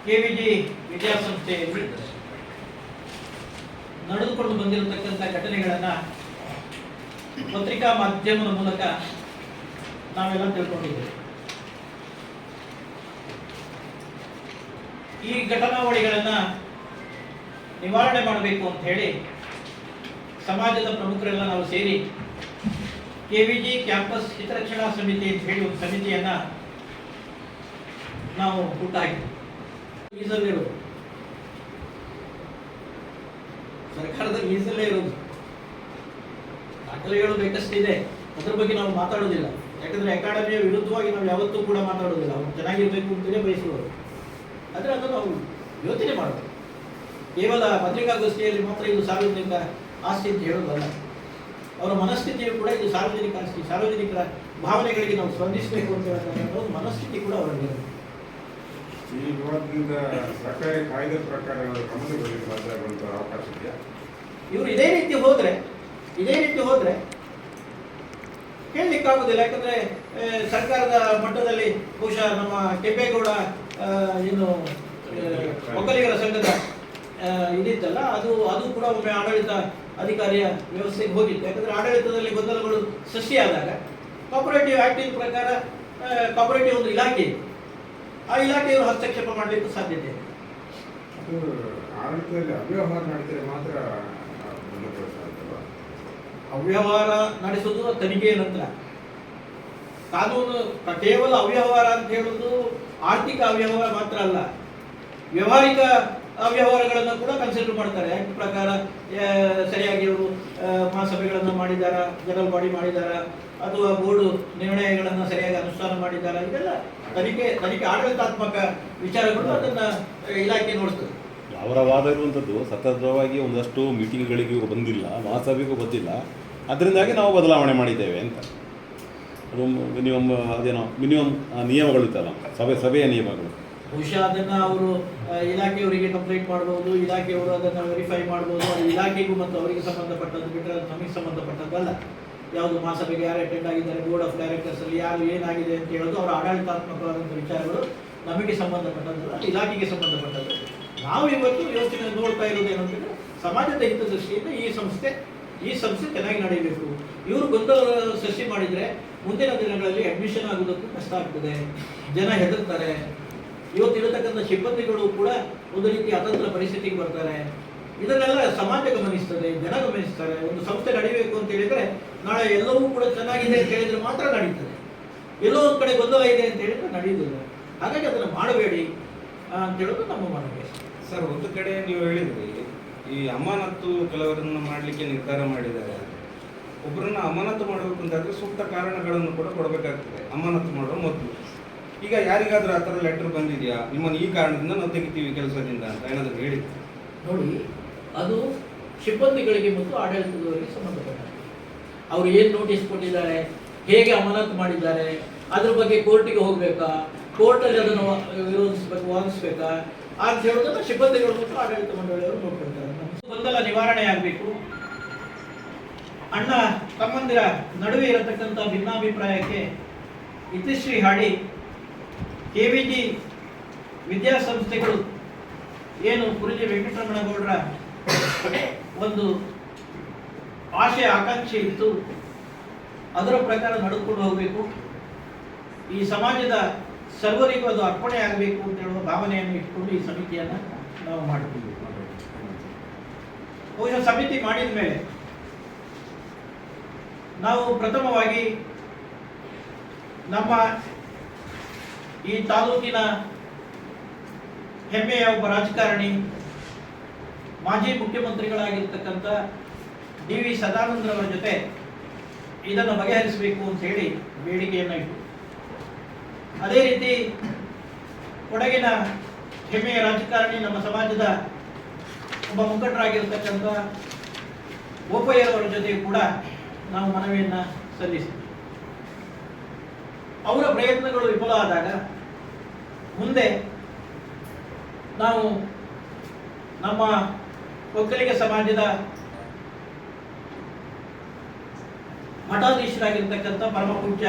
S3: ಕೆವಿಜಿ ವಿದ್ಯಾಸಂಸ್ಥೆಯಲ್ಲಿ ನಡೆದುಕೊಂಡು ಬಂದಿರತಕ್ಕಂಥ ಘಟನೆಗಳನ್ನ ಪತ್ರಿಕಾ ಮಾಧ್ಯಮದ ಮೂಲಕ ನಾವೆಲ್ಲ ತಿಳ್ಕೊಂಡಿದ್ದೇವೆ. ಈ ಘಟನಾವಳಿಗಳನ್ನ ನಿವಾರಣೆ ಮಾಡಬೇಕು ಅಂತ ಹೇಳಿ ಸಮಾಜದ ಪ್ರಮುಖರೆಲ್ಲ ನಾವು ಸೇರಿ ಕೆ ವಿ ಜಿ ಕ್ಯಾಂಪಸ್ ಹಿತರಕ್ಷಣಾ ಸಮಿತಿ ಅಂತ ಹೇಳಿ ಒಂದು ಸಮಿತಿಯನ್ನ ನಾವು ಊಟ ಮೀಸಲಿರೋದು ಸರ್ಕಾರದ ಮೀಸಲೇ ಇರೋದು ದಾಖಲೆಗಳು ಬೇಕಷ್ಟಿದೆ ಅದ್ರ ಬಗ್ಗೆ ನಾವು ಮಾತಾಡೋದಿಲ್ಲ. ಯಾಕಂದ್ರೆ ಅಕಾಡೆಮಿಯ ವಿರುದ್ಧವಾಗಿ ನಾವು ಯಾವತ್ತೂ ಕೂಡ ಮಾತಾಡೋದಿಲ್ಲ. ಅವ್ರು ಚೆನ್ನಾಗಿರ್ಬೇಕು ಅಂತಲೇ ಬಯಸುವರು ಆದರೆ ಅದನ್ನು ಅವರು ಯೋಚನೆ ಮಾಡಬೇಕು. ಕೇವಲ ಪತ್ರಿಕಾಗೋಷ್ಠಿಯಲ್ಲಿ ಮಾತ್ರ ಇದು ಸಾರ್ವಜನಿಕ ಆಸ್ತಿ ಅಂತ ಹೇಳೋದಲ್ಲ ಅವರ ಮನಸ್ಥಿತಿಯು ಕೂಡ ಇದು ಸಾರ್ವಜನಿಕ ಆಸ್ತಿ. ಸಾರ್ವಜನಿಕರ ಭಾವನೆಗಳಿಗೆ ನಾವು ಸ್ಪಂದಿಸಬೇಕು ಅಂತ ಹೇಳ್ತಕ್ಕಂಥ ಒಂದು ಮನಸ್ಥಿತಿ ಕೂಡ ಅವರಲ್ಲಿ
S5: ಈ ವಿವಾದದಿಂದ ಸರ್ಕಾರಿ ಕಾಯ್ದೆ ಪ್ರಕಾರ ಅವಕಾಶ ಇದೆಯಾ?
S3: ಇವರು ಇದೇ ರೀತಿ ಹೋದರೆ ಇದೇ ರೀತಿ ಹೋದರೆ ಹೇಳಲಿಕ್ಕಾಗುದಿಲ್ಲ ಯಾಕಂದ್ರೆ ಸರ್ಕಾರದ ಮಟ್ಟದಲ್ಲಿ ಬಹುಶಃ ನಮ್ಮ ಕೆಂಪೇಗೌಡ ಏನು ಒಕ್ಕಲಿಗರ ಸಂಘದ ಇದಿತ್ತಲ್ಲ ಅದು ಅದು ಕೂಡ ಒಮ್ಮೆ ಆಡಳಿತ ಅಧಿಕಾರಿಯ ವ್ಯವಸ್ಥೆಗೆ ಹೋಗಿತ್ತು. ಯಾಕಂದ್ರೆ ಆಡಳಿತದಲ್ಲಿ ಗೊಂದಲಗಳು ಸೃಷ್ಟಿಯಾದಾಗ ಕಾಪರೇಟಿವ್ ಆಕ್ಟಿನ ಪ್ರಕಾರ ಕಾಪರೇಟಿವ್ ಒಂದು ಇಲಾಖೆ ಇದೆ ಆ ಇಲಾಖೆಯವರು ಹಸ್ತಕ್ಷೇಪ ಮಾಡಲಿಕ್ಕೆ ಸಾಧ್ಯತೆ ಇದೆ
S5: ಆಡಳಿತದಲ್ಲಿ ಅವ್ಯವಹಾರ ನಡೆದರೆ ಮಾತ್ರ
S3: ಅವ್ಯವಹಾರ ನಡೆಸುವುದು ತನಿಖೆಯ ನಂತರ. ಕಾನೂನು ಕೇವಲ ಅವ್ಯವಹಾರ ಅಂತ ಹೇಳುವುದು ಆರ್ಥಿಕ ಅವ್ಯವಹಾರ ಮಾತ್ರ ಅಲ್ಲ, ವ್ಯವಹಾರಿಕ ಅವ್ಯವಹಾರಗಳನ್ನು ಕೂಡ ಕನ್ಸಿಡರ್ ಮಾಡ್ತಾರೆ. ಆಕ್ಟ್ ಪ್ರಕಾರ ಸರಿಯಾಗಿ ಅವರು ಮಹಾಸಭೆಗಳನ್ನು ಮಾಡಿದಾರ, ಜನರಲ್ ಬಾಡಿ ಮಾಡಿದಾರ, ಅಥವಾ ಬೋರ್ಡು ನಿರ್ಣಯಗಳನ್ನು ಸರಿಯಾಗಿ ಅನುಷ್ಠಾನ ಮಾಡಿದಾರ, ಇದೆಲ್ಲ ತನಿಖೆ ತನಿಖೆ ಆಡಳಿತಾತ್ಮಕ ವಿಚಾರಗಳು ಅದನ್ನು ಇಲಾಖೆ ನೋಡ್ತದೆ.
S2: ಅವರ ವಾದ ಇರುವಂಥದ್ದು ಸತತವಾಗಿ ಒಂದಷ್ಟು ಮೀಟಿಂಗ್ಗಳಿಗೂ ಬಂದಿಲ್ಲ, ಮಹಾಸಭೆಗೂ ಬಂದಿಲ್ಲ ಅದರಿಂದಾಗಿ ನಾವು ಬದಲಾವಣೆ ಮಾಡಿದ್ದೇವೆ ಅಂತ. ಅದು ಮಿನಿಮಮ್, ಅದೇನೋ, ಮಿನಿಮಮ್ ನಿಯಮಗಳು ಇತ್ತಲ್ಲ, ಸಭೆ, ಸಭೆಯ ನಿಯಮಗಳು.
S3: ಬಹುಶಃ ಅದನ್ನು ಅವರು ಇಲಾಖೆಯವರಿಗೆ ಕಂಪ್ಲೇಂಟ್ ಮಾಡಬಹುದು ಇಲಾಖೆಯವರು ಅದನ್ನು ವೆರಿಫೈ ಮಾಡಬಹುದು ಅದು ಇಲಾಖೆಗೂ ಮತ್ತು ಅವರಿಗೆ ಸಂಬಂಧಪಟ್ಟದ್ದು ಬಿಟ್ಟರೆ ಅದು ನಮಗೆ ಸಂಬಂಧಪಟ್ಟದ್ದಲ್ಲ ಯಾವುದು ಮಹಾಸಭೆಗೆ ಯಾರು ಅಟೆಂಡ್ ಆಗಿದ್ದಾರೆ ಬೋರ್ಡ್ ಆಫ್ ಡೈರೆಕ್ಟರ್ಸ್ ಅಲ್ಲಿ ಯಾರು ಏನಾಗಿದೆ ಅಂತ ಹೇಳೋದು ಅವರ ಆಡಳಿತಾತ್ಮಕವಾದಂಥ ವಿಚಾರಗಳು ನಮಗೆ ಸಂಬಂಧಪಟ್ಟದ್ದು, ಅದು ಇಲಾಖೆಗೆ ಸಂಬಂಧಪಟ್ಟದ್ದು. ನಾವು ಇವತ್ತು ಯೋಚನೆ ನೋಡ್ತಾ ಇರೋದು ಏನಂತಂದ್ರೆ ಸಮಾಜದ ಹಿತದೃಷ್ಟಿಯಿಂದ ಈ ಸಂಸ್ಥೆ ಈ ಸಂಸ್ಥೆ ಚೆನ್ನಾಗಿ ನಡೆಯಬೇಕು. ಇವರು ಗೊಂದಲ ಸೃಷ್ಟಿ ಮಾಡಿದ್ರೆ ಮುಂದಿನ ದಿನಗಳಲ್ಲಿ ಅಡ್ಮಿಷನ್ ಆಗೋದಕ್ಕೂ ಕಷ್ಟ ಆಗ್ತದೆ. ಜನ ಹೆದರ್ತಾರೆ. ಇವತ್ತು ಇರತಕ್ಕಂಥ ಸಿಬ್ಬಂದಿಗಳು ಕೂಡ ಒಂದು ರೀತಿ ಅತಂತ್ರ ಪರಿಸ್ಥಿತಿಗೆ ಬರ್ತಾರೆ. ಇದನ್ನೆಲ್ಲ ಸಮಾಜ ಗಮನಿಸ್ತದೆ, ಜನ ಗಮನಿಸ್ತಾರೆ. ಒಂದು ಸಂಸ್ಥೆ ನಡಿಬೇಕು ಅಂತ ಹೇಳಿದ್ರೆ ನಾಳೆ ಎಲ್ಲವೂ ಕೂಡ ಚೆನ್ನಾಗಿದೆ ಅಂತ ಹೇಳಿದ್ರೆ ಮಾತ್ರ ನಡೀತದೆ. ಎಲ್ಲೋ ಒಂದು ಕಡೆ ಗೊಂದಲ ಇದೆ ಅಂತ ಹೇಳಿದ್ರೆ ನಡೆಯುವುದಿಲ್ಲ ಹಾಗಾಗಿ ಅದನ್ನು ಮಾಡಬೇಡಿ ಅಂತ ಹೇಳೋದು ನಮ್ಮ ಮನವಿ.
S4: ಸರ್, ಒಂದು ಕಡೆ ನೀವು ಹೇಳಿದ್ರಿ, ಈ ಅಮಾನತ್ತು ಕೆಲವರನ್ನು ಮಾಡಲಿಕ್ಕೆ ನಿರ್ಧಾರ ಮಾಡಿದ್ದಾರೆ. ಒಬ್ಬರನ್ನ ಅಮಾನತು ಮಾಡಬೇಕು ಅಂತಾದರೆ ಸೂಕ್ತ ಕಾರಣಗಳನ್ನು ಕೂಡ ಕೊಡಬೇಕಾಗ್ತದೆ. ಅಮಾನತು ಮಾಡುವ ಮೊದಲು. ಈಗ ಯಾರಿಗಾದ್ರೂ ಆ ಥರ ಲೆಟರ್ ಬಂದಿದೆಯಾ? ನಿಮ್ಮನ್ನು ಈ ಕಾರಣದಿಂದ ನಾವು ತೆಗಿತೀವಿ ಕೆಲಸದಿಂದ ಅಂತ ಏನಾದರೂ ಹೇಳಿ.
S3: ನೋಡಿ, ಅದು ಸಿಬ್ಬಂದಿಗಳಿಗೆ ಮತ್ತು ಆಡಳಿತದವರಿಗೆ ಸಂಬಂಧಪಟ್ಟ ಅವರು ಏನು ನೋಟಿಸ್ ಕೊಟ್ಟಿದ್ದಾರೆ? ಹೇಗೆ ಅಮಾನತು ಮಾಡಿದ್ದಾರೆ? ಅದ್ರ ಬಗ್ಗೆ ಕೋರ್ಟಿಗೆ ಹೋಗಬೇಕಾ? ಕೋರ್ಟಲ್ಲಿ ಅದನ್ನು ವಿರೋಧಿಸಬೇಕು, ವಾದಿಸಬೇಕಾ? ಅಂತ ಹೇಳೋದನ್ನ ಸಿಬ್ಬಂದಿಗಳು ಮತ್ತು ಆಡಳಿತ ಮಂಡಳಿಯವರು ನೋಡ್ಕೊಳ್ತಾರೆ. ಗೊಂದಲ ನಿವಾರಣೆ ಆಗಬೇಕು. ಅಣ್ಣ ತಮ್ಮಂದಿರ ನಡುವೆ ಇರತಕ್ಕಂಥ ಭಿನ್ನಾಭಿಪ್ರಾಯಕ್ಕೆ ಇತಿಶ್ರೀ ಹಾಡಿ ಕೆ ವಿ ಜಿ ವಿದ್ಯಾಸಂಸ್ಥೆಗಳು ಏನು ಗುರುಜಿ ವೆಂಕಟರಮಣಗೌಡರ ಒಂದು ಆಶೆ ಆಕಾಂಕ್ಷೆ ಇತ್ತು ಅದರ ಪ್ರಕಾರ ನಡೆದುಕೊಂಡು ಹೋಗಬೇಕು. ಈ ಸಮಾಜದ ಸರ್ವರಿಗೂ ಅದು ಅರ್ಪಣೆ ಆಗಬೇಕು ಅಂತ ಹೇಳುವ ಭಾವನೆಯನ್ನು ಇಟ್ಟುಕೊಂಡು ಈ ಸಮಿತಿಯನ್ನು ನಾವು ಮಾಡ್ತೀವಿ. ಬಹುಶಃ ಸಮಿತಿ ಮಾಡಿದ ಮೇಲೆ ನಾವು ಪ್ರಥಮವಾಗಿ ನಮ್ಮ ಈ ತಾಲೂಕಿನ ಹೆಮ್ಮೆಯ ಒಬ್ಬ ರಾಜಕಾರಣಿ, ಮಾಜಿ ಮುಖ್ಯಮಂತ್ರಿಗಳಾಗಿರ್ತಕ್ಕಂಥ ಡಿ ವಿ ಸದಾನಂದರವರ ಜೊತೆ ಇದನ್ನು ಬಗೆಹರಿಸಬೇಕು ಅಂತ ಹೇಳಿ ಬೇಡಿಕೆಯನ್ನು ಇಟ್ಟು. ಅದೇ ರೀತಿ ಕೊಡಗಿನ ಹೆಮ್ಮೆಯ ರಾಜಕಾರಣಿ ನಮ್ಮ ಸಮಾಜದ ಒಬ್ಬ ಮುಖಂಡರಾಗಿರ್ತಕ್ಕಂಥ ಗೋಪಯ್ಯರವರ ಜೊತೆ ಕೂಡ ನಾವು ಮನವಿಯನ್ನು ಸಲ್ಲಿಸಿ. ಅವರ ಪ್ರಯತ್ನಗಳು ವಿಫಲ ಆದಾಗ ಮುಂದೆ ನಾವು ನಮ್ಮ ಒಕ್ಕಲಿಗ ಸಮಾಜದ ಮಠಾಧೀಶರಾಗಿರ್ತಕ್ಕಂಥ ಪರಮ ಪೂಜ್ಯ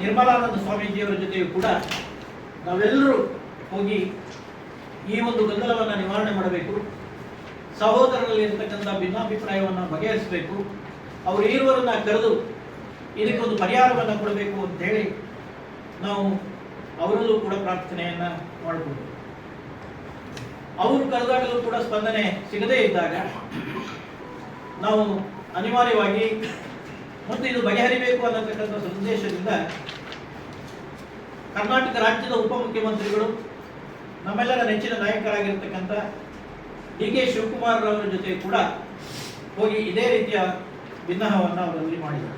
S3: ನಿರ್ಮಲಾನಂದ ಸ್ವಾಮೀಜಿಯವರ ಜೊತೆಯೂ ಕೂಡ ನಾವೆಲ್ಲರೂ ಹೋಗಿ ಈ ಒಂದು ಗೊಂದಲವನ್ನು ನಿವಾರಣೆ ಮಾಡಬೇಕು. ಸಹೋದರರಲ್ಲಿ ಇರತಕ್ಕಂಥ ಭಿನ್ನಾಭಿಪ್ರಾಯವನ್ನು ಬಗೆಹರಿಸಬೇಕು. ಅವರು ಇರುವರನ್ನ ಕರೆದು ಇದಕ್ಕೊಂದು ಪರಿಹಾರವನ್ನು ಕೊಡಬೇಕು ಅಂತ ಹೇಳಿ ನಾವು ಅವರಲ್ಲೂ ಕೂಡ ಪ್ರಾರ್ಥನೆಯನ್ನ ಮಾಡಬಹುದು ಅವರು ಕರೆದಾಗಲೂ ಕೂಡ ಸ್ಪಂದನೆ ಸಿಗದೇ ಇದ್ದಾಗ ನಾವು ಅನಿವಾರ್ಯವಾಗಿ ಮತ್ತು ಇದು ಬಗೆಹರಿಬೇಕು ಅನ್ನತಕ್ಕಂಥ ಸಂದೇಶದಿಂದ ಕರ್ನಾಟಕ ರಾಜ್ಯದ ಉಪಮುಖ್ಯಮಂತ್ರಿಗಳು, ನಮ್ಮೆಲ್ಲರ ನೆಚ್ಚಿನ ನಾಯಕರಾಗಿರ್ತಕ್ಕಂಥ ಡಿ ಕೆ ಶಿವಕುಮಾರ್ ಅವರ ಜೊತೆ ಕೂಡ ಹೋಗಿ ಇದೇ ರೀತಿಯ ಭಿನ್ನಹವನ್ನು ಅವರಲ್ಲಿ ಮಾಡಿದರು.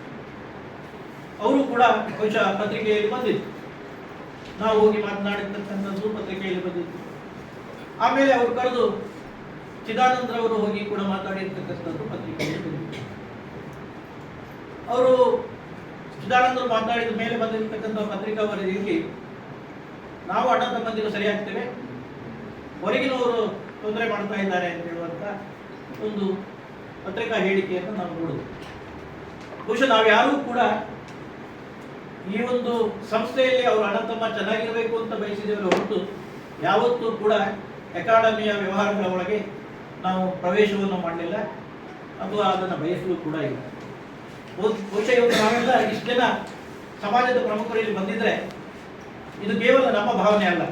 S3: ಅವರು ಕೂಡ ಬಹುಶಃ ಪತ್ರಿಕೆಯಲ್ಲಿ ಬಂದಿತ್ತು ನಾವು ಹೋಗಿ ಮಾತನಾಡಿರ್ತಕ್ಕಂಥದ್ದು ಪತ್ರಿಕೆಯಲ್ಲಿ ಬಂದಿತ್ತು. ಆಮೇಲೆ ಅವರು ಕರೆದು ಚಿದಾನಂದರವರು ಹೋಗಿ ಕೂಡ ಮಾತಾಡಿರ್ತಕ್ಕಂಥದ್ದು ಪತ್ರಿಕೆಯಲ್ಲಿ ಬಂದಿತ್ತು. ಅವರು ಚಿದಾನಂದರು ಮಾತನಾಡಿದ ಮೇಲೆ ಬಂದಿರತಕ್ಕಂಥ ಪತ್ರಿಕಾ ವರದಿಯಲ್ಲಿ, ನಾವು ಅಣ್ಣ ತಮ್ಮಂದಿರು ಸರಿಯಾಗ್ತೇವೆ, ಹೊರಗಿನವರು ತೊಂದರೆ ಮಾಡ್ತಾ ಇದ್ದಾರೆ ಅಂತ ಹೇಳುವಂತ ಒಂದು ಪತ್ರಿಕಾ ಹೇಳಿಕೆಯನ್ನು ನಾವು ನೋಡಿದ್ವಿ ಬಹುಶಃ ನಾವ್ಯಾರೂ ಕೂಡ ಈ ಒಂದು ಸಂಸ್ಥೆಯಲ್ಲಿ ಅವರು ಹಣ ತಮ್ಮ ಚೆನ್ನಾಗಿರಬೇಕು ಅಂತ ಬಯಸಿದವರು ಹೊರತು ಯಾವತ್ತೂ ಕೂಡ ಅಕಾಡೆಮಿಯ ವ್ಯವಹಾರಗಳ ಒಳಗೆ ನಾವು ಪ್ರವೇಶವನ್ನು ಮಾಡಲಿಲ್ಲ. ಅಥವಾ ಅದನ್ನು ಬಯಸಲು ಕೂಡ ಇಲ್ಲ. ಬಹು- ಬಹುಶಃ ಇವತ್ತು ನಾವೆಲ್ಲ ಇಷ್ಟು ಜನ ಸಮಾಜದ ಪ್ರಮುಖರಲ್ಲಿ ಬಂದಿದ್ರೆ ಇದು ಕೇವಲ ನಮ್ಮ ಭಾವನೆ ಅಲ್ಲ.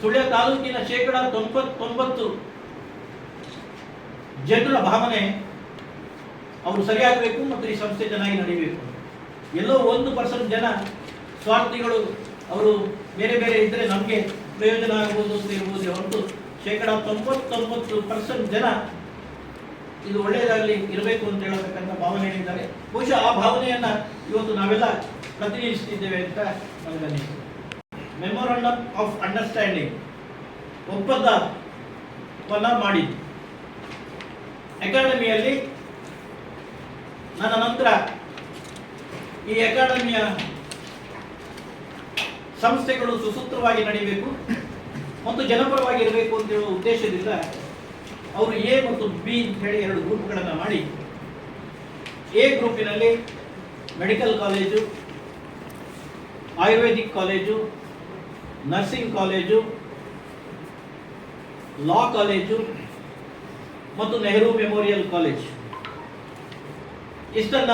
S3: ಸುಳ್ಯ ತಾಲೂಕಿನ ಶೇಕಡ ತೊಂಬತ್ತೊಂಬತ್ತು ಜನರ ಭಾವನೆ ಅವರು ಸರಿಯಾಗಬೇಕು ಮತ್ತು ಈ ಸಂಸ್ಥೆ ಚೆನ್ನಾಗಿ ನಡೀಬೇಕು. ಎಲ್ಲೋ ಒಂದು ಪರ್ಸೆಂಟ್ ಜನ ಸ್ವಾರ್ಥಿಗಳು ಅವರು ಬೇರೆ ಬೇರೆ ಇದ್ದರೆ ನಮಗೆ ಪ್ರಯೋಜನ ಆಗ್ಬೋದು ಅಂತ ಇರ್ಬೋದು ಹೊರತು ಶೇಕಡ ತೊಂಬತ್ತೊಂಬತ್ತು ಪರ್ಸೆಂಟ್ ಜನ ಇದು ಒಳ್ಳೆಯದಾಗಲಿ ಇರಬೇಕು ಅಂತ ಹೇಳತಕ್ಕಂಥ ಭಾವನೆ ಹೇಳಿದ್ದಾರೆ ಬಹುಶಃ ಆ ಭಾವನೆಯನ್ನ ಇವತ್ತು ನಾವೆಲ್ಲ ಪ್ರತಿನಿಧಿಸುತ್ತಿದ್ದೇವೆ ಅಂತ ನನಗನ್ನಿಸ್ತದೆ ಮೆಮೊರಂಡಮ್ ಆಫ್ ಅಂಡರ್ಸ್ಟ್ಯಾಂಡಿಂಗ್ ಒಪ್ಪಂದವನ್ನು ಮಾಡಿ ಅಕಾಡೆಮಿಯಲ್ಲಿ ನನ್ನ ನಂತರ ಈ ಅಕಾಡೆಮಿಯ ಸಂಸ್ಥೆಗಳು ಸುಸೂತ್ರವಾಗಿ ನಡೀಬೇಕು ಮತ್ತು ಜನಪರವಾಗಿ ಇರಬೇಕು ಅಂತ ಹೇಳುವ ಉದ್ದೇಶದಿಂದ ಅವರು ಎ ಮತ್ತು ಬಿ ಅಂತ ಹೇಳಿ ಎರಡು ಗ್ರೂಪ್ಗಳನ್ನು ಮಾಡಿ, A ಗ್ರೂಪಿನಲ್ಲಿ medical college, ayurvedic college, nursing college, law college ಮತ್ತು ನೆಹರು ಮೆಮೋರಿಯಲ್ ಕಾಲೇಜ್ ಇಷ್ಟನ್ನ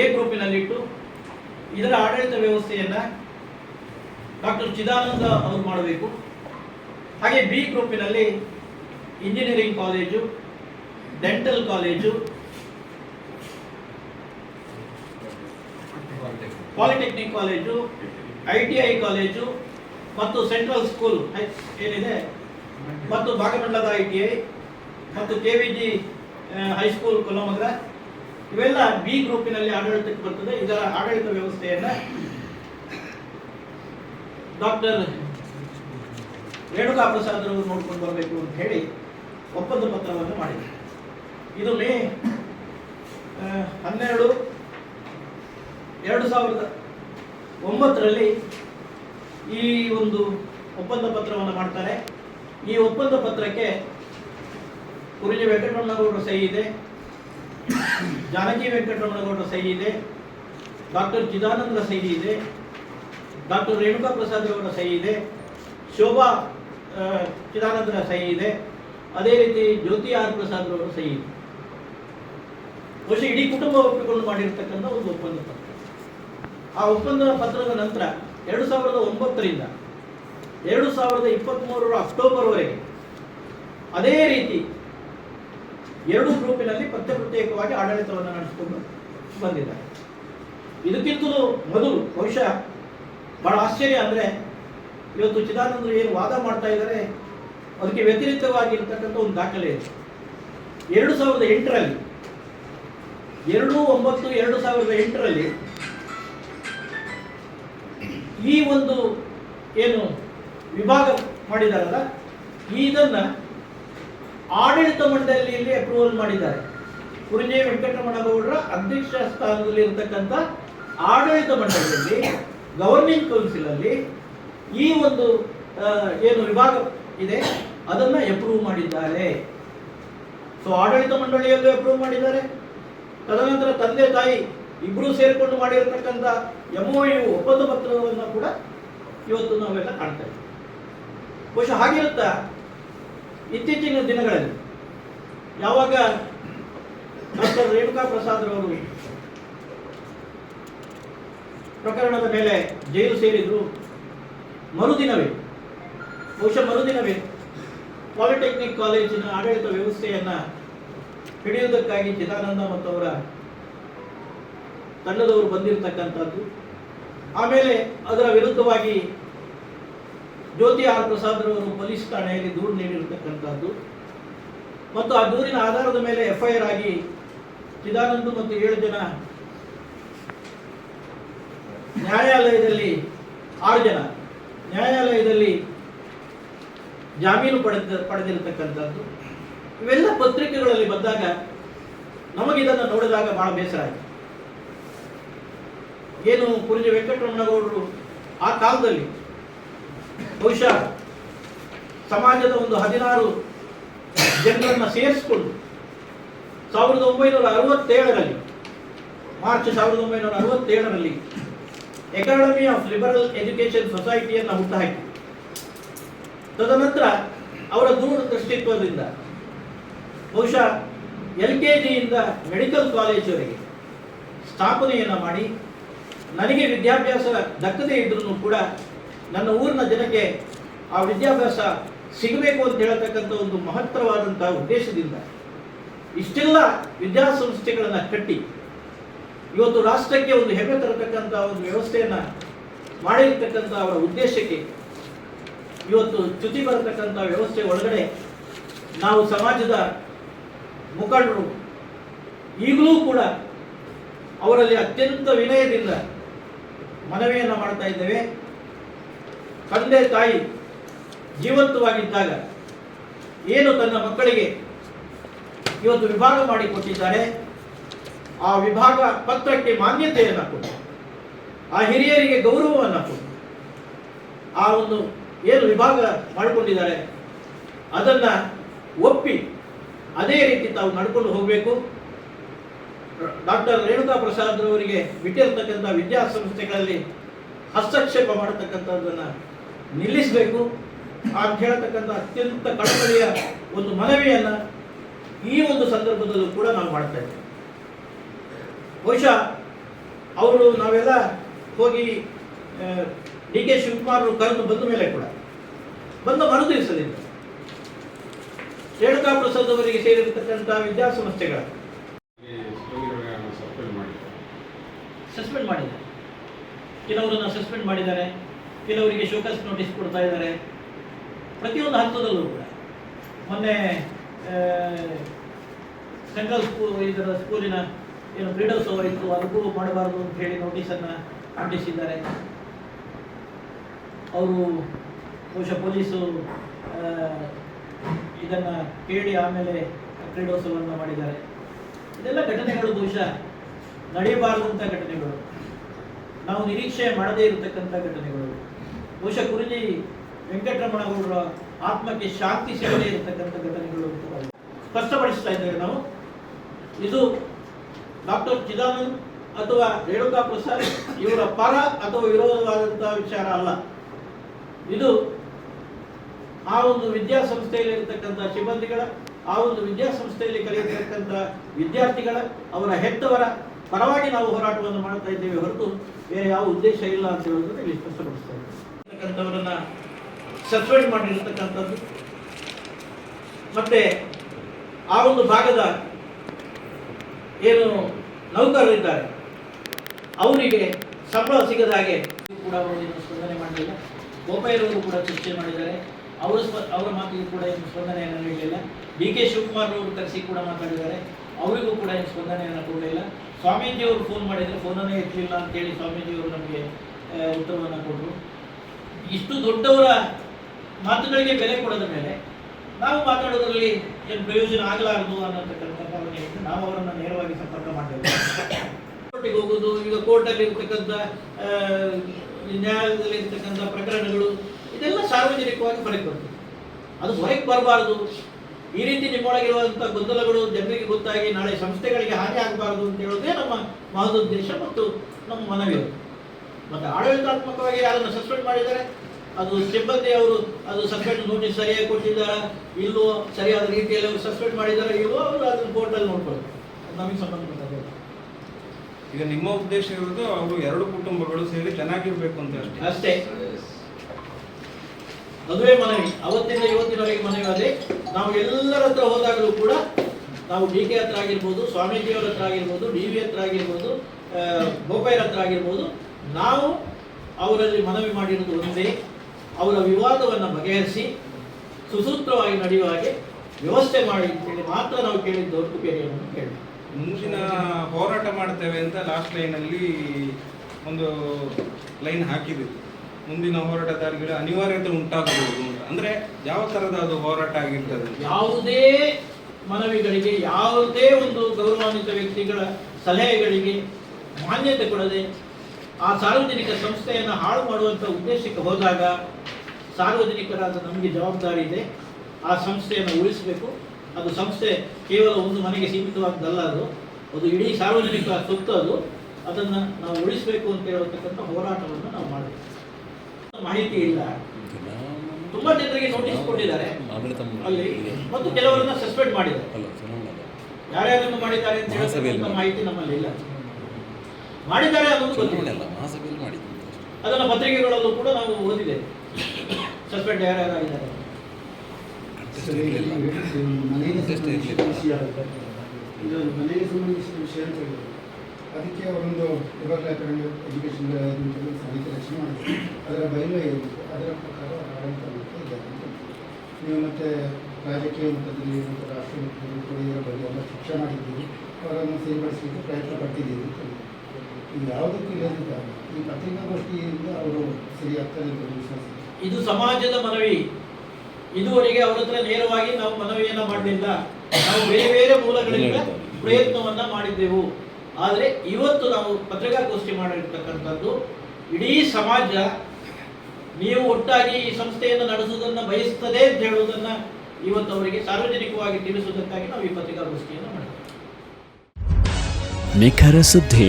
S3: ಎ ಗ್ರೂಪಿನಲ್ಲಿಟ್ಟು ಇದರ ಆಡಳಿತ ವ್ಯವಸ್ಥೆಯನ್ನ ಡಾಕ್ಟರ್ ಚಿದಾನಂದ ಅವರು ಮಾಡಬೇಕು. ಹಾಗೆ B ಗ್ರೂಪಿನಲ್ಲಿ engineering college dental college polytechnic college I T I college ಮತ್ತು ಸೆಂಟ್ರಲ್ ಸ್ಕೂಲ್ ಏನಿದೆ, ಮತ್ತು ಭಾಗಮಂಡಲದ ಐ ಟಿ ಐ ಮತ್ತು K V G high school ಕೊಲ್ಲಮಗ್ರ ಇವೆಲ್ಲ ಬಿ ಗ್ರೂಪಿನಲ್ಲಿ ಆಡಳಿತಕ್ಕೆ ಬರ್ತದೆ. ಇದರ ಆಡಳಿತ ವ್ಯವಸ್ಥೆಯನ್ನ ಡಾಕ್ಟರ್ ರೇಣುಕಾ ಪ್ರಸಾದ್ ಅವರು ನೋಡ್ಕೊಂಡು ಬರಬೇಕು ಅಂತ ಹೇಳಿ ಒಪ್ಪಂದ ಪತ್ರವನ್ನು ಮಾಡಿದೆ ಇದು ಮೇ ಹನ್ನೆರಡು ಎರಡು ಸಾವಿರದ ಒಂಬತ್ತರಲ್ಲಿ ಈ ಒಂದು ಒಪ್ಪಂದ ಪತ್ರವನ್ನು ಮಾಡ್ತಾರೆ. ಈ ಒಪ್ಪಂದ ಪತ್ರಕ್ಕೆ ಕುರುಜಿ ವೆಂಕಟರಮಣಗೌಡರ ಸಹಿ ಇದೆ. ಜಾನಕಿ ವೆಂಕಟರಮಣಗೌಡರ ಸಹಿ ಇದೆ. ಡಾಕ್ಟರ್ ಚಿದಾನಂದರ ಸಹಿ ಇದೆ. ಡಾಕ್ಟರ್ ರೇಣುಕಾ ಪ್ರಸಾದ್ ಅವರ ಸಹಿ ಇದೆ. ಶೋಭಾ ಚಿದಾನಂದರ ಸಹಿ ಇದೆ. ಅದೇ ರೀತಿ ಜ್ಯೋತಿ ಆರ್ ಪ್ರಸಾದ್ ಅವರ ಸಹಿ ಇದೆ. ಬಹುಶಃ ಇಡೀ ಕುಟುಂಬ ಒಪ್ಪಿಕೊಂಡು ಮಾಡಿರ್ತಕ್ಕಂಥ ಒಂದು ಒಪ್ಪಂದ ಪತ್ರ. ಆ ಒಪ್ಪಂದ ಪತ್ರದ ನಂತರ ಎರಡು ಸಾವಿರದ ಒಂಬತ್ತರಿಂದ ಎರಡು ಸಾವಿರದ ಇಪ್ಪತ್ತ್ಮೂರರ ಅಕ್ಟೋಬರ್ವರೆಗೆ ಅದೇ ರೀತಿ ಎರಡು ಗ್ರೂಪಿನಲ್ಲಿ ಪ್ರತ್ಯೇಕ ಪ್ರತ್ಯೇಕವಾಗಿ ಆಡಳಿತವನ್ನು ನಡೆಸಿಕೊಂಡು ಬಂದಿದ್ದಾರೆ. ಇದಕ್ಕಿಂತಲೂ ಮೊದಲು ಬಹುಶಃ ಬಹಳ ಆಶ್ಚರ್ಯ ಅಂದರೆ ಇವತ್ತು ಚಿದಾನಂದರು ಏನು ವಾದ ಮಾಡ್ತಾ ಇದ್ದಾರೆ, ಅದಕ್ಕೆ ವ್ಯತಿರಿಕ್ತವಾಗಿರ್ತಕ್ಕಂಥ ಒಂದು ದಾಖಲೆ ಇದೆ. ಎರಡು ಸಾವಿರದ ಎಂಟರಲ್ಲಿ, ಎರಡು ಒಂಬತ್ತು ಎರಡು ಸಾವಿರದ ಎಂಟರಲ್ಲಿ ಈ ಒಂದು ಏನು ವಿಭಾಗ ಮಾಡಿದಾರಲ್ಲ, ಇದನ್ನ ಆಡಳಿತ ಮಂಡಳಿಯಲ್ಲಿ ಅಪ್ರೂವಲ್ ಮಾಡಿದ್ದಾರೆ. ಕುರುಜೆ ವೆಂಕಟರಮಣಗೌಡರ ಅಧ್ಯಕ್ಷ ಸ್ಥಾನದಲ್ಲಿ ಇರತಕ್ಕಂಥ ಆಡಳಿತ ಮಂಡಳಿಯಲ್ಲಿ ಗವರ್ನಿಂಗ್ ಕೌನ್ಸಿಲ್ ಅಲ್ಲಿ ಈ ಒಂದು ಏನು ವಿಭಾಗ ಇದೆ, ಅದನ್ನ ಅಪ್ರೂವ್ ಮಾಡಿದ್ದಾರೆ. ಸೊ ಆಡಳಿತ ಮಂಡಳಿಯಲ್ಲೂ ಅಪ್ರೂವ್ ಮಾಡಿದ್ದಾರೆ. ತದನಂತರ ತಂದೆ ತಾಯಿ ಇಬ್ಬರು ಸೇರಿಕೊಂಡು ಮಾಡಿರತಕ್ಕಂಥ ಎಂಒಯು ಒಪ್ಪಂದ ಪತ್ರವನ್ನು ಕೂಡ ಇವತ್ತು ನಾವೆಲ್ಲ ಕಾಣ್ತಾ ಬಹುಶಃ ಹಾಗಿರುತ್ತಾ? ಇತ್ತೀಚಿನ ದಿನಗಳಲ್ಲಿ ಯಾವಾಗ ಡಾಕ್ಟರ್ ರೇಣುಕಾ ಪ್ರಸಾದ್ ರವರು ಪ್ರಕರಣದ ಮೇಲೆ ಜೈಲು ಸೇರಿದ್ರು, ಮರುದಿನವೇ, ಬಹುಶಃ ಮರುದಿನವೇ ಪಾಲಿಟೆಕ್ನಿಕ್ ಕಾಲೇಜಿನ ಆಡಳಿತ ವ್ಯವಸ್ಥೆಯನ್ನ ಹಿಡಿಯುವುದಕ್ಕಾಗಿ ಚಿದಾನಂದ ಮತ್ತು ಅವರ ತಂಡದವರು ಬಂದಿರತಕ್ಕಂಥದ್ದು. ಆಮೇಲೆ ಅದರ ವಿರುದ್ಧವಾಗಿ ಜ್ಯೋತಿ ಆರ್ ಪ್ರಸಾದ್ ರವರು ಪೊಲೀಸ್ ಠಾಣೆಯಲ್ಲಿ ದೂರು ನೀಡಿರತಕ್ಕಂಥದ್ದು ಮತ್ತು ಆ ದೂರಿನ ಆಧಾರದ ಮೇಲೆ ಎಫ್ಐಆರ್ ಆಗಿ ಚಿದಾನಂದ ಮತ್ತು ಏಳು ಜನ ನ್ಯಾಯಾಲಯದಲ್ಲಿ, ಆರು ಜನ ನ್ಯಾಯಾಲಯದಲ್ಲಿ ಜಾಮೀನು ಪಡೆದ ಪಡೆದಿರತಕ್ಕಂಥದ್ದು ಇವೆಲ್ಲ ಪತ್ರಿಕೆಗಳಲ್ಲಿ ಬಂದಾಗ ನಮಗಿದನ್ನು ನೋಡಿದಾಗ ಬಹಳ ಬೇಸರ ಆಯಿತು. ಏನು ಕುರುಜಿ ವೆಂಕಟರಮಣಗೌಡರು ಆ ಕಾಲದಲ್ಲಿ ಬಹುಶಃ ಸಮಾಜದ ಒಂದು ಹದಿನಾರು ಜನರನ್ನ ಸೇರಿಸಿಕೊಂಡು ಸಾವಿರದ ಒಂಬೈನೂರ ಅರವತ್ತೇಳರಲ್ಲಿ, ಮಾರ್ಚ್ ಸಾವಿರದ ಒಂಬೈನೂರ ಅರವತ್ತೇಳರಲ್ಲಿ ಎಕಾಡೆಮಿ ಆಫ್ ಲಿಬರಲ್ ಎಜುಕೇಶನ್ ಸೊಸೈಟಿಯನ್ನು ಹುಟ್ಟುಹಾಕಿ. ತದನಂತರ ಅವರ ದೂರದೃಷ್ಟಿತ್ವದಿಂದ ಬಹುಶಃ ಎಲ್ ಕೆ ಜಿಯಿಂದ ಮೆಡಿಕಲ್ ಕಾಲೇಜವರೆಗೆ ಸ್ಥಾಪನೆಯನ್ನು ಮಾಡಿ, ನನಗೆ ವಿದ್ಯಾಭ್ಯಾಸ ದಕ್ಕದೇ ಇದ್ರೂ ಕೂಡ ನನ್ನ ಊರಿನ ಜನಕ್ಕೆ ಆ ವಿದ್ಯಾಭ್ಯಾಸ ಸಿಗಬೇಕು ಅಂತ ಹೇಳತಕ್ಕಂಥ ಒಂದು ಮಹತ್ತರವಾದಂತಹ ಉದ್ದೇಶದಿಂದ ಇಷ್ಟೆಲ್ಲ ವಿದ್ಯಾಸಂಸ್ಥೆಗಳನ್ನು ಕಟ್ಟಿ ಇವತ್ತು ರಾಷ್ಟ್ರಕ್ಕೆ ಒಂದು ಹೆಮ್ಮೆ ತರತಕ್ಕಂಥ ಒಂದು ವ್ಯವಸ್ಥೆಯನ್ನು ಮಾಡಿರ್ತಕ್ಕಂಥ ಅವರ ಉದ್ದೇಶಕ್ಕೆ ಇವತ್ತು ಚ್ಯುತಿ ಬರತಕ್ಕಂಥ ವ್ಯವಸ್ಥೆ ಒಳಗಡೆ ನಾವು ಸಮಾಜದ ಮುಖಂಡರು ಈಗಲೂ ಕೂಡ ಅವರಲ್ಲಿ ಅತ್ಯಂತ ವಿನಯದಿಂದ ಮನವಿಯನ್ನು ಮಾಡ್ತಾ ಇದ್ದೇವೆ. ತಂದೆ ತಾಯಿ ಜೀವಂತವಾಗಿದ್ದಾಗ ಏನು ತನ್ನ ಮಕ್ಕಳಿಗೆ ಇವತ್ತು ವಿಭಾಗ ಮಾಡಿ ಕೊಟ್ಟಿದ್ದಾರೆ, ಆ ವಿಭಾಗ ಪತ್ರಕ್ಕೆ ಮಾನ್ಯತೆಯನ್ನು ಕೊಟ್ಟು, ಆ ಹಿರಿಯರಿಗೆ ಗೌರವವನ್ನು ಕೊಟ್ಟು, ಆ ಒಂದು ಏನು ವಿಭಾಗ ಮಾಡಿಕೊಂಡಿದ್ದಾರೆ, ಅದನ್ನು ಒಪ್ಪಿ ಅದೇ ರೀತಿ ತಾವು ನಡ್ಕೊಂಡು ಹೋಗಬೇಕು. ಡಾಕ್ಟರ್ ರೇಣುಕಾ ಪ್ರಸಾದ್ರವರಿಗೆ ಬಿಟ್ಟಿರತಕ್ಕಂಥ ವಿದ್ಯಾಸಂಸ್ಥೆಗಳಲ್ಲಿ ಹಸ್ತಕ್ಷೇಪ ಮಾಡತಕ್ಕಂಥದ್ದನ್ನು ನಿಲ್ಲಿಸಬೇಕು. ಅಂತ ಹೇಳ್ತಕ್ಕಂಥ ಅತ್ಯಂತ ಕಳಕಳಿಯ ಒಂದು ಮನವಿಯನ್ನು ಈ ಒಂದು ಸಂದರ್ಭದಲ್ಲೂ ಕೂಡ ನಾವು ಮಾಡ್ತಾ ಇದ್ದೇವೆ. ಬಹುಶಃ ಅವರು ನಾವೆಲ್ಲ ಹೋಗಿ ಡಿ ಕೆ ಶಿವಕುಮಾರ್ ಕರೆದು ಬಂದ ಮೇಲೆ ಕೂಡ ಬಂದ ಮರು ದಿವಸದಿಂದ ರೇಣುಕಾ ಪ್ರಸಾದ್ ಅವರಿಗೆ ಸೇರಿರತಕ್ಕಂಥ ವಿದ್ಯಾಸಂಸ್ಥೆಗಳ
S5: ಸಸ್ಪೆಂಡ್ ಮಾಡಿದ್ದಾರೆ.
S3: ಕೆಲವರನ್ನ ಸಸ್ಪೆಂಡ್ ಮಾಡಿದ್ದಾರೆ. ಕೆಲವರಿಗೆ ಶೋಕಸ್ ನೋಟಿಸ್ ಕೊಡ್ತಾ ಇದ್ದಾರೆ. ಪ್ರತಿಯೊಂದು ಹಂತದಲ್ಲೂ ಕೂಡ. ಮೊನ್ನೆ ಸೆಂಟ್ರಲ್ ಸ್ಕೂಲ್ ಇದರ ಸ್ಕೂಲಿನ ಏನು ಕ್ರೀಡೋತ್ಸವ ಇತ್ತು ಅದಕ್ಕೂ ಮಾಡಬಾರದು ಅಂತ ಹೇಳಿ ನೋಟಿಸನ್ನು ಅಂಟಿಸಿದ್ದಾರೆ ಅವರು ಬಹುಶಃ ಪೊಲೀಸು ಇದನ್ನು ಕೇಳಿ ಆಮೇಲೆ ಕ್ರೀಡೋತ್ಸವವನ್ನು ಮಾಡಿದ್ದಾರೆ. ಇದೆಲ್ಲ ಘಟನೆಗಳು ಬಹುಶಃ ನಡೆಯಬಾರದಂಥ ಘಟನೆಗಳು. ನಾವು ನಿರೀಕ್ಷೆ ಮಾಡದೇ ಇರತಕ್ಕಂಥ ಘಟನೆಗಳು. ಬಹುಶಃ ಗುರುಜಿ ವೆಂಕಟರಮಣಗೌಡರ ಆತ್ಮಕ್ಕೆ ಶಾಂತಿ ಸೇವೆ ಇರತಕ್ಕಂಥ ಘಟನೆಗಳು ಸ್ಪಷ್ಟಪಡಿಸ್ತಾ ಇದ್ದೇವೆ ನಾವು. ಇದು ಡಾಕ್ಟರ್ ಚಿದಾನಂದ್ ಅಥವಾ ರೇಣುಕಾ ಪ್ರಸಾದ್ ಇವರ ಪರ ಅಥವಾ ವಿರೋಧವಾದಂತಹ ವಿಚಾರ ಅಲ್ಲ. ಇದು ಆ ಒಂದು ವಿದ್ಯಾಸಂಸ್ಥೆಯಲ್ಲಿ ಇರತಕ್ಕಂಥ ಸಿಬ್ಬಂದಿಗಳ, ಆ ಒಂದು ವಿದ್ಯಾಸಂಸ್ಥೆಯಲ್ಲಿ ಕಲಿಯತಕ್ಕಂಥ ವಿದ್ಯಾರ್ಥಿಗಳ, ಅವರ ಹೆತ್ತವರ ಪರವಾಗಿ ನಾವು ಹೋರಾಟವನ್ನು ಮಾಡ್ತಾ ಇದ್ದೇವೆ ಹೊರತು ಬೇರೆ ಯಾವ ಉದ್ದೇಶ ಇಲ್ಲ ಅಂತ ಹೇಳೋದನ್ನು ಇಲ್ಲಿ ಸ್ಪಷ್ಟಪಡಿಸ್ತಾ ಇರ್ತಕ್ಕಂಥವರನ್ನ ಸಸ್ಪೆಂಡ್ ಮಾಡಿರ್ತಕ್ಕಂಥದ್ದು. ಮತ್ತೆ ಆ ಒಂದು ಭಾಗದ ಏನು ನೌಕರರಿದ್ದಾರೆ, ಅವರಿಗೆ ಸಂಬಳ ಸಿಗದ ಹಾಗೆ ಕೂಡ ಅವರು ಏನು ಸ್ಪಂದನೆ ಮಾಡಲಿಲ್ಲ. ಗೋಪಾಯರವರು ಕೂಡ ಚರ್ಚೆ ಮಾಡಿದ್ದಾರೆ. ಅವರ ಸ್ಪ, ಅವರ ಮಾತಿಗೂ ಕೂಡ ಏನು ಸ್ಪಂದನೆಯನ್ನು ನೀಡಲಿಲ್ಲ. ಡಿ ಕೆ ಶಿವಕುಮಾರ್ ಅವರು ಕರೆಸಿ ಕೂಡ ಮಾತಾಡಿದ್ದಾರೆ. ಅವರಿಗೂ ಕೂಡ ಏನು ಸ್ಪಂದನೆಯನ್ನು ಕೊಡಲಿಲ್ಲ. ಸ್ವಾಮೀಜಿಯವರು ಫೋನ್ ಮಾಡಿದರೆ ಫೋನನ್ನೇ ಎತ್ತಲಿಲ್ಲ ಅಂತೇಳಿ ಸ್ವಾಮೀಜಿಯವರು ನಮಗೆ ಉತ್ತರವನ್ನು ಕೊಟ್ಟರು ಇಷ್ಟು ದೊಡ್ಡವರ ಮಾತುಗಳಿಗೆ ಬೆಲೆ ಕೊಡದ ಮೇಲೆ ನಾವು ಮಾತಾಡೋದ್ರಲ್ಲಿ ಏನು ಪ್ರಯೋಜನ ಆಗಲಾರದು ಅನ್ನತಕ್ಕಂಥ ಭಾವನೆಯಿಂದ ನಾವು ಅವರನ್ನು ನೇರವಾಗಿ ಸಂಪರ್ಕ ಮಾಡಬೇಕು ಕೋರ್ಟಿಗೆ ಹೋಗೋದು ಈಗ ಕೋರ್ಟಲ್ಲಿ ಇರ್ತಕ್ಕಂಥ ನ್ಯಾಯಾಲಯದಲ್ಲಿ ಇರ್ತಕ್ಕಂಥ ಪ್ರಕರಣಗಳು, ಇದೆಲ್ಲ ಸಾರ್ವಜನಿಕವಾಗಿ ಹೊರಗೆ ಬರ್ತದೆ. ಅದು ಹೊರಗೆ ಬರಬಾರ್ದು. ಈ ರೀತಿ ನಿಮ್ಮೊಳಗಿರುವಂಥ ಗೊಂದಲಗಳು ಜನರಿಗೆ ಗೊತ್ತಾಗಿ ನಾಳೆ ಸಂಸ್ಥೆಗಳಿಗೆ ಹಾನಿ ಆಗಬಾರ್ದು ಅಂತ ಹೇಳೋದೇ ನಮ್ಮ ಮಹದುದ್ದೇಶ ಮತ್ತು ನಮ್ಮ ಮನವಿ. ಮತ್ತೆ ಆಡಳಿತಾತ್ಮಕವಾಗಿ ಯಾರನ್ನು ಸಸ್ಪೆಂಡ್ ಮಾಡಿದ್ದಾರೆ? ಅದು ಸಿಬ್ಬಂದಿ ಅವರು ಅದು ಸಸ್ಪೆಂಡ್ ನೋಟಿಸ್ ಸರಿಯಾಗಿ ಕೊಟ್ಟಿದ್ದಾರೆ? ಇಲ್ಲೋ ಸರಿಯಾದ ರೀತಿಯಲ್ಲಿ ಅವರು ಸಸ್ಪೆಂಡ್ ಮಾಡಿದ್ದಾರೆ? ಇಲ್ಲೋ ಅವರು ಅದನ್ನು ಕೋರ್ಟಲ್ಲಿ ನೋಡ್ಕೊಳ್ಳಿ ಅದು ನಮಗೆ ಸಂಬಂಧಪಟ್ಟ
S4: ಈಗ ನಿಮ್ಮ ಉದ್ದೇಶ ಇರೋದು ಅವರು ಎರಡು ಕುಟುಂಬಗಳು ಸೇರಿ ಚೆನ್ನಾಗಿರ್ಬೇಕು ಅಂತ ಅಷ್ಟೇ.
S3: ಅಷ್ಟೇ. ಅದುವೇ ಮನವಿ ಅವತ್ತಿಂದ ಇವತ್ತಿನವರೆಗೆ ಮನವಿ ಅದೇ ನಾವು ಎಲ್ಲರ ಹತ್ರ ಹೋದಾಗಲೂ ಕೂಡ ನಾವು ಡಿ ಕೆ ಹತ್ರ ಆಗಿರ್ಬೋದು ಸ್ವಾಮೀಜಿಯವರ ಹತ್ರ ಆಗಿರ್ಬೋದು ಡಿ ವಿ ಹತ್ರ ಆಗಿರ್ಬೋದು ಆ, ಹತ್ರ ಆಗಿರ್ಬೋದು ನಾವು ಅವರಲ್ಲಿ ಮನವಿ ಮಾಡಿರುವುದು ಒಂದೇ. ಅವರ ವಿವಾದವನ್ನು ಬಗೆಹರಿಸಿ ಸುಸೂತ್ರವಾಗಿ ನಡೆಯುವ ಹಾಗೆ ವ್ಯವಸ್ಥೆ ಮಾಡಿ ಅಂತೇಳಿ ಮಾತ್ರ ನಾವು ಕೇಳಿದ್ದು ಹೊರತು ಬೇರೆ ಏನನ್ನು ಕೇಳಿ
S4: ಮುಂದಿನ ಹೋರಾಟ ಮಾಡ್ತೇವೆ ಅಂತ ಲಾಸ್ಟ್ ಲೈನಲ್ಲಿ ಒಂದು ಲೈನ್ ಹಾಕಿದ್ವಿ. ಮುಂದಿನ ಹೋರಾಟದಾರಿಗಳ ಅನಿವಾರ್ಯತೆ ಉಂಟಾಗಬಹುದು ಅಂತ. ಅಂದ್ರೆ ಯಾವ ತರದ ಅದು ಹೋರಾಟ ಆಗಿರ್ತದೆ?
S3: ಯಾವುದೇ ಮನವಿಗಳಿಗೆ ಯಾವುದೇ ಒಂದು ಗೌರವಾನ್ವಿತ ವ್ಯಕ್ತಿಗಳ ಸಲಹೆಗಳಿಗೆ ಮಾನ್ಯತೆ ಕೊಡದೆ ಆ ಸಾರ್ವಜನಿಕ ಸಂಸ್ಥೆಯನ್ನು ಹಾಳು ಮಾಡುವಂಥ ಉದ್ದೇಶಕ್ಕೆ ಹೋದಾಗ ಸಾರ್ವಜನಿಕರಾದ ನಮಗೆ ಜವಾಬ್ದಾರಿ ಇದೆ. ಆ ಸಂಸ್ಥೆಯನ್ನು ಉಳಿಸಬೇಕು. ಅದು ಸಂಸ್ಥೆ ಕೇವಲ ಒಂದು ಮನೆಗೆ ಸೀಮಿತವಾದ್ದಲ್ಲ ಅದು. ಅದು ಇಡೀ ಸಾರ್ವಜನಿಕ ಸೊತ್ತು ಅದು. ಅದನ್ನು ನಾವು ಉಳಿಸಬೇಕು ಅಂತ ಹೇಳತಕ್ಕಂಥ ಹೋರಾಟವನ್ನು ನಾವು ಮಾಡಬೇಕು. ಮಾಹಿತಿ ಇಲ್ಲ. ತುಂಬಾ ಜನರಿಗೆ ನೋಟಿಸ್ ಕೊಟ್ಟಿದ್ದಾರೆ. ಅಲ್ಲಿ ಮತ್ತು ಕೆಲವರನ್ನ ಸಸ್ಪೆಂಡ್ ಮಾಡಿದ್ದಾರೆ. ಯಾರ್ಯಾರನ್ನು ಮಾಡಿದ್ದಾರೆ ಅಂತ ಮಾಹಿತಿ ನಮ್ಮಲ್ಲಿ ಇಲ್ಲ. ಮಾಡಿದ್ದಾರೆ ಅನ್ನೋದು ಗೊತ್ತಿಲ್ಲ.
S6: ಮಹಾಸಭೆಯಲ್ಲಿ ಮಾಡಿದ್ದು
S3: ಅದನ್ನ ಪತ್ರಿಕೆಗಳಲ್ಲೂ ಕೂಡ ನಾವು ಓದಿದೆ ಸಸ್ಪೆಂಡ್ ಯಾರ್ಯಾರಾಗಿದ್ದಾರೆ?
S7: ಇದು ಮನೆಗೆ ಸಂಬಂಧಿಸಿದ ವಿಷಯ ಅಂತ ಹೇಳಿದ್ರು ಅದಕ್ಕೆ ಅವರೊಂದು ಅಕಾಡೆಮಿ ಎಜುಕೇಷನ್ ಸಮಿತಿ ರಚನೆ ಮಾಡಿದ್ರು. ಅದರ ಬಯಲು ಏನಿತ್ತು ಅದರ ಪ್ರಕಾರ ಆಡಳಿತ ಮಾಡ್ತಾ ಇದ್ದಾರೆ ನೀವು ಮತ್ತೆ ರಾಜಕೀಯ ಮಟ್ಟದಲ್ಲಿ ಮತ್ತು ರಾಷ್ಟ್ರೀಯ ಮಟ್ಟದಲ್ಲಿ ಕೂಡ ಇದರ ಬಗ್ಗೆ ಎಲ್ಲ ಶಿಕ್ಷಣ ಮಾಡಿದ್ದೀರಿ. ಅವರನ್ನು ಸೇರ್ಪಡಿಸಲಿಕ್ಕೆ ಪ್ರಯತ್ನ ಪಟ್ಟಿದ್ದೀರಿ ಹೇಳಿದ್ರು. ಇದು ಯಾವುದಕ್ಕೂ ಈ ಪತ್ರಿಕಾಗೋಷ್ಠಿಯಿಂದ ಅವರು ಸರಿಯಾಗ್ತಾರೆ ಅಂತ ವಿಶ್ವಾಸ
S3: ಇದು ಸಮಾಜದ ಮನವಿ. ಇದುವರೆಗೆ ಅವರ ಹತ್ರ ನೇರವಾಗಿ ನಾವು ಮನವಿಯನ್ನ ಮಾಡಲಿಲ್ಲ. ನಾವು ಬೇರೆ ಬೇರೆ ಮೂಲಗಳಿಂದ ಪ್ರಯತ್ನವನ್ನ ಮಾಡಿದ್ದೆವು. ಆದರೆ ಇವತ್ತು ನಾವು ಪತ್ರಿಕಾಗೋಷ್ಠಿ ಮಾಡಿರ್ತಕ್ಕಂಥದ್ದು ಇಡೀ ಸಮಾಜ ನೀವು ಒಟ್ಟಾಗಿ ಈ ಸಂಸ್ಥೆಯನ್ನು ನಡೆಸುವುದನ್ನು ಬಯಸ್ತದೆ ಅಂತ ಹೇಳುವುದನ್ನ ಇವತ್ತು ಅವರಿಗೆ ಸಾರ್ವಜನಿಕವಾಗಿ ತಿಳಿಸುವುದಕ್ಕಾಗಿ ನಾವು ಈ ಪತ್ರಿಕಾಗೋಷ್ಠಿಯನ್ನು ಮಾಡಿದ್ದೇವೆ.
S8: ನಿಖರ ಸುದ್ದಿ.